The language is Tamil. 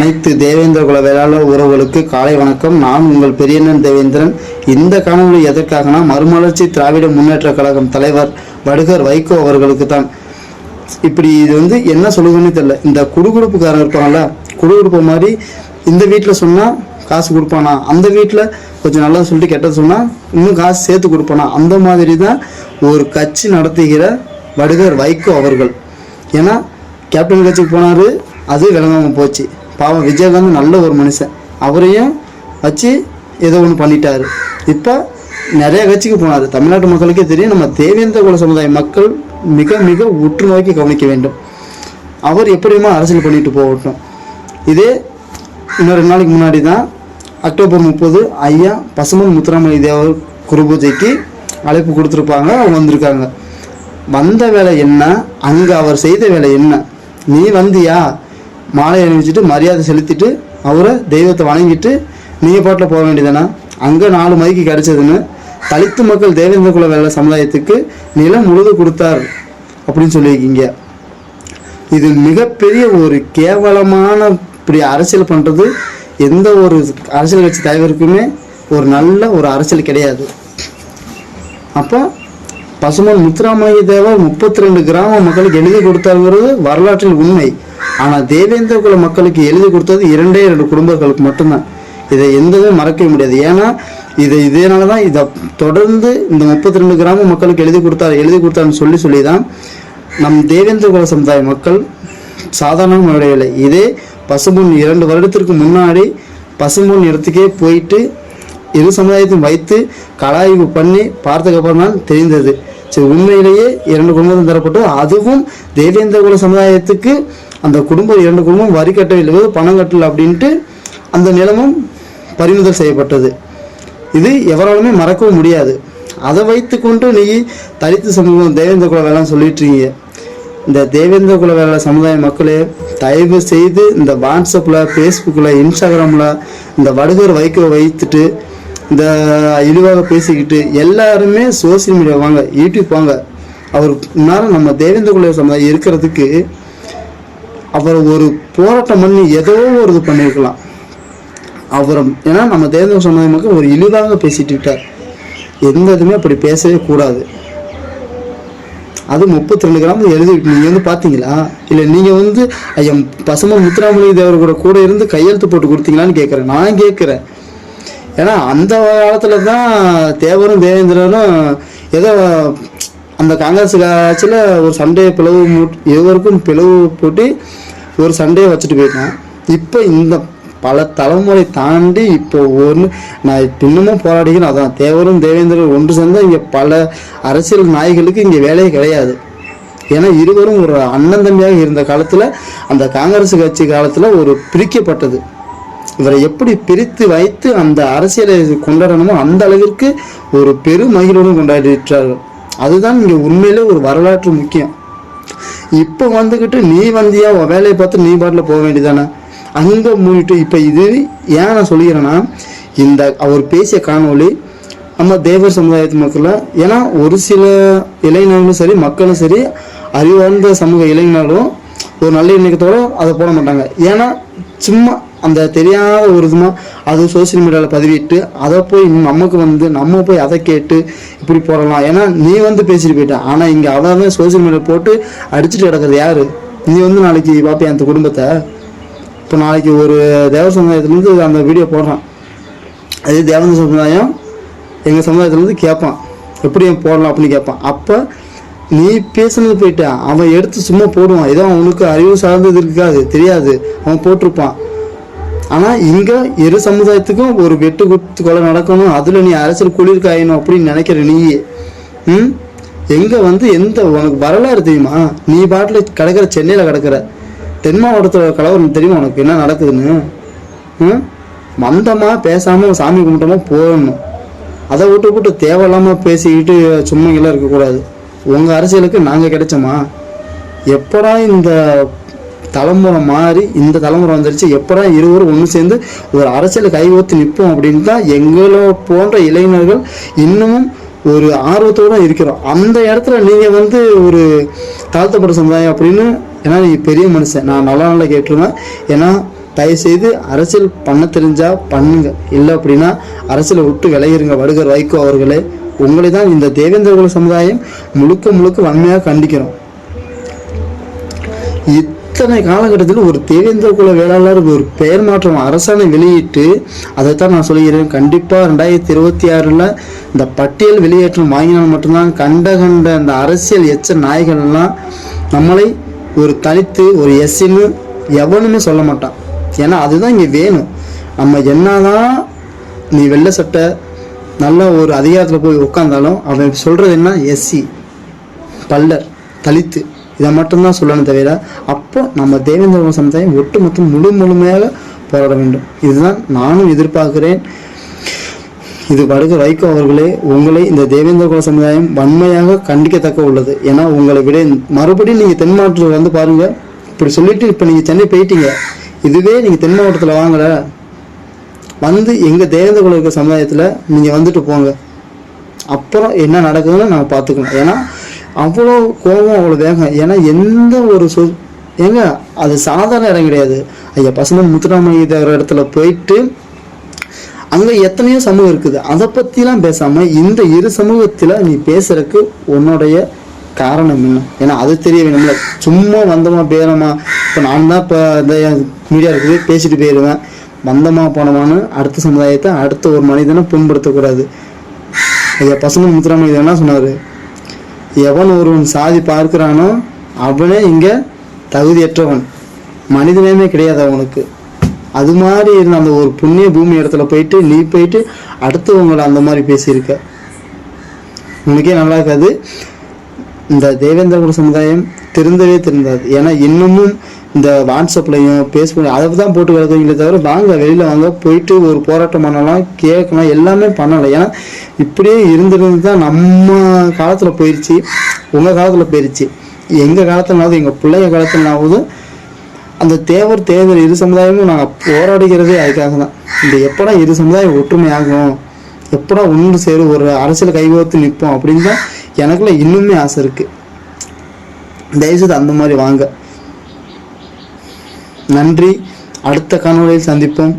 அனைத்து தேவேந்திர குல வேளாளர் உறவுகளுக்கு காலை வணக்கம். நான் உங்கள் பெரியண்ணன் தேவேந்திரன். இந்த காணொலி எதற்காகனா மறுமலர்ச்சி திராவிட முன்னேற்ற கழகம் தலைவர் வடுகர் வைகோ அவர்களுக்கு தான் இப்படி இது வந்து என்ன சொல்லுதுன்னு தெரியல. இந்த குடுகுடுப்புக்காரன் இருப்பாங்கல்ல குடுகுடுப்பு மாதிரி இந்த வீட்டில் சொன்னால் காசு கொடுப்பானா? அந்த வீட்டில் கொஞ்சம் நல்லா சொல்லிட்டு கெட்டது சொன்னால் இன்னும் காசு சேர்த்து கொடுப்பானா? அந்த மாதிரி தான் ஒரு கட்சி நடத்துகிற வடுகர் வைகோ அவர்கள். ஏன்னா கேப்டன் கட்சிக்கு போனார் அது விளங்காமல் போச்சு. பாவம் விஜயகாந்த் நல்ல ஒரு மனுஷன். அவரையும் வச்சு ஏதோ ஒன்று பண்ணிட்டாரு. இப்போ நிறைய கட்சிக்கு போனார். தமிழ்நாட்டு மக்களுக்கே தெரியும் நம்ம தேவேந்திர குல சமுதாய மக்கள் மிக மிக உற்று நோக்கி கவனிக்க வேண்டும். அவர் எப்படியுமா அரசியல் பண்ணிட்டு போகட்டும். இதே இன்னும் ரெண்டு நாளைக்கு முன்னாடி தான் அக்டோபர் முப்பது ஐயா பசுமன் முத்துராமலிங்க தேவர் குருபூஜைக்கு அழைப்பு கொடுத்துருப்பாங்க அவங்க வந்திருக்காங்க. வந்த வேலை என்ன? அங்கே அவர் செய்த வேலை என்ன? நீ வந்தியா? மாலை அணிவிச்சிட்டு மரியாதை செலுத்திட்டு அவரை தெய்வத்தை வணங்கிட்டு நீங்கள் பாட்டில் போக வேண்டியதானே அங்கே நாலு மைக்கு கிடச்சதுன்னு தலித்து மக்கள் தேவேந்திர குல வேலை சமுதாயத்துக்கு நிலம் முழுது கொடுத்தார் அப்படின்னு சொல்லியிருக்கீங்க. இது மிகப்பெரிய ஒரு கேவலமான இப்படி அரசியல் பண்ணுறது எந்த ஒரு அரசியல் கட்சி தலைவருக்குமே ஒரு நல்ல ஒரு அரசியல் கிடையாது. அப்போ பசுமன் முத்துராமலிங்க தேவர் முப்பத்தி ரெண்டு கிராம மக்களுக்கு எழுதி கொடுத்தாருங்கிறது வரலாற்றில் உண்மை. ஆனால் தேவேந்திர குல மக்களுக்கு எழுதி கொடுத்தது இரண்டே இரண்டு குடும்பங்களுக்கு மட்டும்தான். இதை எந்தவும் மறக்கவே முடியாது. ஏன்னா இதை இதனால தான் இதை தொடர்ந்து இந்த முப்பத்தி ரெண்டு கிராம மக்களுக்கு எழுதி கொடுத்தாரு எழுதி கொடுத்தாருன்னு சொல்லி சொல்லி தான் நம் தேவேந்திர குல சமுதாய மக்கள் சாதாரண அடையவில்லை இதே பசும்பொன் இரண்டு வருடத்திற்கு முன்னாடி பசும்பொன் இடத்துக்கே போயிட்டு இரு சமுதாயத்தையும் வைத்து கலாய்வு பண்ணி பார்த்ததுக்கப்புறம் தான் தெரிந்தது. சரி உண்மையிலேயே இரண்டு குடும்பம் தரப்பட்டு அதுவும் தேவேந்திர குல சமுதாயத்துக்கு அந்த குடும்பம் இரண்டு குடும்பம் வரி கட்டவில்லை பணம் கட்டல அப்படின்ட்டு அந்த நிலமும் பறிமுதல் செய்யப்பட்டது. இது எவராலுமே மறக்கவும் முடியாது. அதை வைத்துக்கொண்டு நீ தலித்து சமூகம் தேவேந்திர குல வேளாண் சொல்லிட்டு இருக்கீங்க. இந்த தேவேந்திர குல வேலை சமுதாய மக்களே தயவு செய்து இந்த வாட்ஸ்அப்பில் ஃபேஸ்புக்கில் இன்ஸ்டாகிராமில் இந்த வடுகர் வைக்க வைத்துட்டு இந்த இழிவாக பேசிக்கிட்டு எல்லாருமே சோசியல் மீடியா வாங்க யூடியூப் வாங்க. அவர் முன்னால் நம்ம தேவேந்திர குல சமுதாயம் இருக்கிறதுக்கு அவர் ஒரு போராட்டம் பண்ணி ஏதோ ஒரு இது பண்ணியிருக்கலாம். அவர் ஏன்னா நம்ம தேவேந்திர சமுதாய மக்கள் ஒரு இழிவாக பேசிட்டு விட்டார் எந்த இதுவுமே அப்படி பேசவே கூடாது. அது முப்பத்தி ரெண்டு கிராம் எழுதி நீங்கள் வந்து பார்த்தீங்களா? இல்லை நீங்கள் வந்து ஐயா பசும முத்துராமலிங்க தேவர் கூட கூட இருந்து கையெழுத்து போட்டு கொடுத்தீங்களான்னு கேட்குறேன். நான் கேட்குறேன். ஏன்னா அந்த காலத்தில் தான் தேவரும் தேவேந்திரனும் ஏதோ அந்த காங்கிரஸ் ஆட்சியில் ஒரு சண்டையை பிளவு இருவருக்கும் பிளவு போட்டு ஒரு சண்டையை வச்சுட்டு போயிட்டான். இப்போ இந்த பல தலைமுறை தாண்டி இப்போ ஒன்று நான் இன்னமும் போராடிக்கிறேன் அதான் தேவரும் தேவேந்திரன் ஒன்று சேர்ந்தால் இங்கே பல அரசியல் நாய்களுக்கு இங்கே வேலையே கிடையாது. ஏன்னா இருவரும் ஒரு அண்ணன் தம்பியாக இருந்த காலத்தில் அந்த காங்கிரஸ் கட்சி காலத்தில் ஒரு பிரிக்கப்பட்டது. இவரை எப்படி பிரித்து வைத்து அந்த அரசியலை கொண்டாடணுமோ அந்த அளவிற்கு ஒரு பெரும் மகிழ்வுடன் கொண்டாடிட்டார்கள் அதுதான் இங்கே உண்மையிலே ஒரு வரலாற்று முக்கியம். இப்போ வந்துக்கிட்டு நீ வந்தியா உன் வேலையை பார்த்து நீ பாட்டில் போக வேண்டியதானே அங்கே மூடிட்டு இப்போ இது ஏன் நான் சொல்லிக்கிறேன்னா இந்த அவர் பேசிய காணொளி நம்ம தேவர் சமுதாயத்து மக்களை ஏன்னா ஒரு சில இளைஞர்களும் சரி மக்களும் சரி அறிவார்ந்த சமூக இளைஞர்களும் ஒரு நல்ல இணக்கத்தோட அதை போட மாட்டாங்க. ஏன்னா சும்மா அந்த தெரியாத ஒரு விதமாக அது சோசியல் மீடியாவில் பதிவிட்டு அதை போய் நமக்கு வந்து நம்ம போய் அதை கேட்டு இப்படி போடலாம். ஏன்னா நீ வந்து பேசிட்டு போயிட்ட. ஆனால் இங்கே அதாவது சோசியல் மீடியா போட்டு அடிச்சுட்டு கிடக்குறது யார்? நீ வந்து நாளைக்கு பார்ப்பியா அந்த குடும்பத்தை. இப்போ நாளைக்கு ஒரு தேவ சமுதாயத்துலேருந்து அந்த வீடியோ போடுறான். அதே தேவந்த சமுதாயம் எங்கள் சமுதாயத்துலேருந்து கேட்பான். எப்படி போடலாம் அப்படின்னு கேட்பான். அப்போ நீ பேசுனது போயிட்ட அவன் எடுத்து சும்மா போடுவான். ஏதோ அவனுக்கு அறிவு சார்ந்தது இருக்காது தெரியாது. அவன் போட்டிருப்பான். ஆனால் இங்கே இரு சமுதாயத்துக்கும் ஒரு வெட்டு குத்து கொலை நடக்கணும் அதில் நீ அரசியல் குளிர் காயணும் அப்படின்னு நினைக்கிற நீ ம்? எங்கே வந்து எந்த உனக்கு வரலாறு தெரியுமா? நீ பாட்டில் கிடக்கிற சென்னையில் கிடக்கிற தென் மாவட்டத்தில் கலவரம் தெரியுமா உனக்கு? என்ன நடக்குதுன்னு? ம்? மந்தமாக பேசாமல் சாமி கும்பிட்டோமா போகணும். அதை விட்டு விட்டு தேவையில்லாமல் பேசிக்கிட்டு சும்மாங்கெல்லாம் இருக்கக்கூடாது. உங்கள் அரசியலுக்கு நாங்கள் கிடைச்சோமா? எப்படா இந்த தலைமுறை மாறி இந்த தலைமுறை வந்துருச்சு. எப்படா இருவரும் ஒன்று சேர்ந்து ஒரு அரசியல் கைகோத்து நிற்போம் அப்படின்னு தான் எங்களோ போன்ற இளைஞர்கள் இன்னமும் ஒரு ஆர்வத்தோடு இருக்கிறோம். அந்த இடத்துல நீங்கள் வந்து ஒரு தாழ்த்தப்பட்ட சமுதாயம் அப்படின்னு ஏன்னா நீ பெரிய மனுஷன். நான் நல்லா நல்லா கேட்டுருவேன் ஏன்னா தயவுசெய்து அரசியல் பண்ண தெரிஞ்சால் பண்ணுங்க. இல்லை அப்படின்னா அரசியலை விட்டு விளையிருங்க வடுகர் வைகோ அவர்களே உங்களை தான் இந்த தேவேந்திரகுல சமுதாயம் முழுக்க முழுக்க வன்மையாக கண்டிக்கிறோம். இத்தனை காலகட்டத்தில் ஒரு தேவேந்திர குல வேளாளர் ஒரு பெயர் மாற்றம் அரசாணை வெளியிட்டு அதைத்தான் நான் சொல்கிறேன் கண்டிப்பாக ரெண்டாயிரத்தி இருபத்தி ஆறில் இந்த பட்டியல் வெளியேற்றம் வாங்கினால் மட்டும்தான் கண்ட கண்ட அந்த அரசியல் எச்ச நாய்கள் எல்லாம் நம்மளை ஒரு தனித்து ஒரு எஸ்ன்னு எவனுமே சொல்ல மாட்டான். ஏன்னா அதுதான் இங்கே வேணும். நம்ம என்னதான் நீ வெள்ளை சட்டை நல்ல ஒரு அதிகாரத்தில் போய் உட்காந்தாலும் அவன் சொல்கிறது என்ன? எஸ்சி. பல்லர். தலித்து. இதை மட்டும்தான் சொல்லணும் தவிர அப்போ நம்ம தேவேந்திர சமுதாயம் ஒட்டுமொத்தம் முழு முழுமையாக போராட வேண்டும். இதுதான் நானும் எதிர்பார்க்கிறேன். இது வடுக வைகோ அவர்களே உங்களை இந்த தேவேந்திர குல சமுதாயம் வன்மையாக கண்டிக்கத்தக்க உள்ளது. ஏன்னா உங்களை விட மறுபடியும் நீங்கள் தென் மாவட்டத்தில் வந்து பாருங்க. இப்படி சொல்லிட்டு இப்போ நீங்கள் சென்னை போயிட்டீங்க. இதுவே நீங்கள் தென் மாவட்டத்தில் வாங்கல. வந்து எங்கள் தேவேந்திர குல இருக்க சமுதாயத்தில் நீங்கள் வந்துட்டு போங்க. அப்புறம் என்ன நடக்குதுன்னு நாங்கள் பார்த்துக்கலாம் ஏன்னா அவ்வளோ கோபம் அவ்வளோ வேகம் ஏன்னா எந்த ஒரு சொ ஏங்க அது சாதாரண இடம் கிடையாது. ஐயா பசுமன் முத்துராமலிங்க தேவர் இடத்துல போயிட்டு அங்கே எத்தனையோ சமூகம் இருக்குது. அதை பற்றிலாம் பேசாமல் இந்த இரு சமூகத்தில் நீ பேசுகிறதுக்கு உன்னுடைய காரணம் என்ன? ஏன்னா அது தெரிய வேணும்ல சும்மா வந்தோமா பேரமா? இப்போ நான் தான் இப்போ இந்த மீடியா இருக்குது பேசிட்டு போயிடுவேன் வந்தமா போனோமான்னு அடுத்த சமுதாயத்தை அடுத்த ஒரு மனிதனை புண்படுத்தக்கூடாது. ஐயா பசுமன் முத்துராமலிங்க என்ன சொன்னார்? எவன் ஒருவன் சாதி பார்க்கிறானோ அவனே இங்கே தகுதியற்றவன். மனிதனேமே கிடையாது அவனுக்கு. அது மாதிரி இருந்த அந்த ஒரு புண்ணிய பூமி இடத்துல போயிட்டு நீ போயிட்டு அடுத்தவங்களை அந்த மாதிரி பேசியிருக்க. உனக்கே நல்லா இருக்காது. இந்த தேவேந்திரகுல சமுதாயம் திருந்தவே திருந்தாது. ஏன்னா இன்னமும் இந்த வாட்ஸ்அப்லையும் ஃபேஸ்புக் அதை தான் போட்டு கிடக்குறீங்களே தவிர வாங்க வெளியில் வாங்க போயிட்டு ஒரு போராட்டம் பண்ணலாம் கேட்கலாம் எல்லாமே பண்ணலாம் ஏன்னா இப்படியே இருந்துருந்து தான் நம்ம காலத்தில் போயிடுச்சு உங்கள் காலத்தில் போயிடுச்சு எங்கள் காலத்துலனாவது எங்கள் பிள்ளைங்க காலத்துலனாவது அந்த தேவர் தேவர் இரு சமுதாயமும் நாங்கள் போராடுகிறதே அதுக்காக தான். இந்த எப்படா இரு சமுதாயம் ஒற்றுமையாகும் எப்படா ஒன்று சேரும் ஒரு அரசியல் கைகோர்த்து நிற்போம் அப்படின்னு தான் எனக்குள்ள இன்னுமே ஆசை இருக்குது தயவுசெய்து அந்த மாதிரி வாங்க. நன்றி. அடுத்த காணொலியில் சந்திப்போம்.